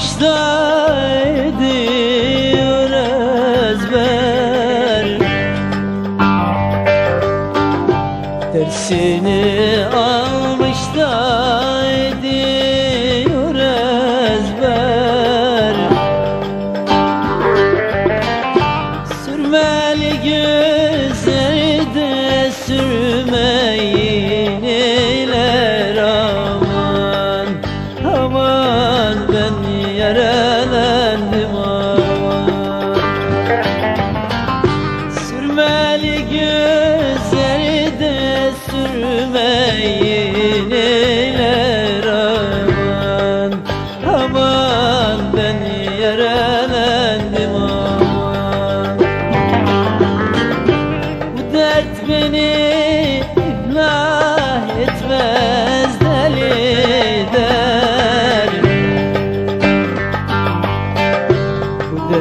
da ediyor ezber Dersini almış da ediyor ezber Sürmeli gözleri de sürmeyin eyler aman Aman ben yaralandım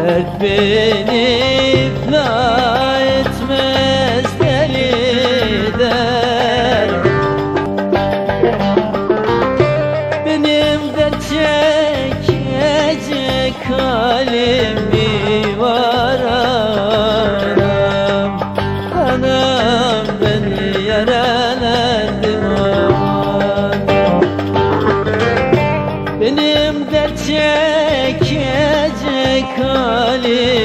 dert beni iflah etmez deli eder Benim dert çekecek halim mi var anam Anam. Benim çekecek halim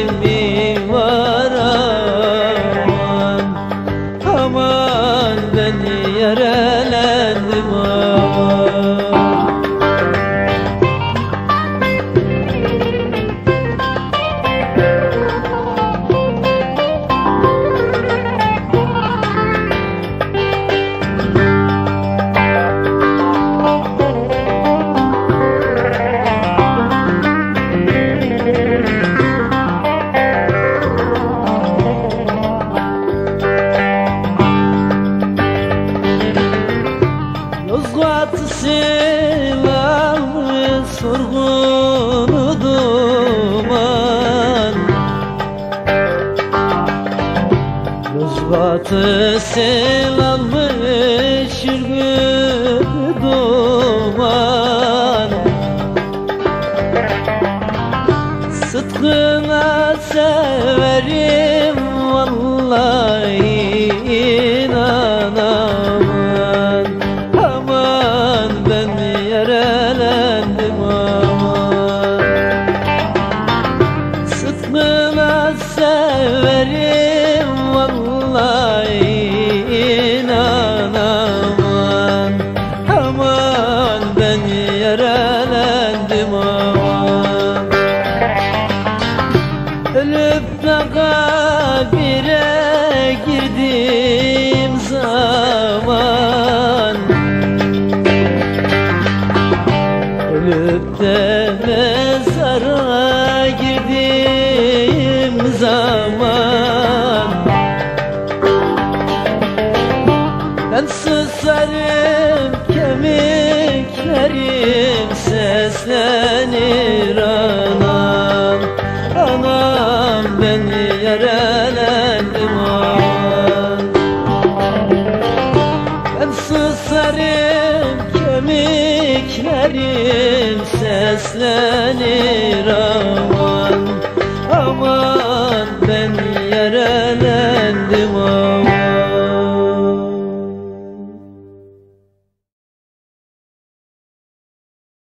Sevamı sorgunu duman. Selamı şürgü duman kemiklerim seslenir anam. Anam ben yaralandım aman Ben susarım kemiklerim seslenir ama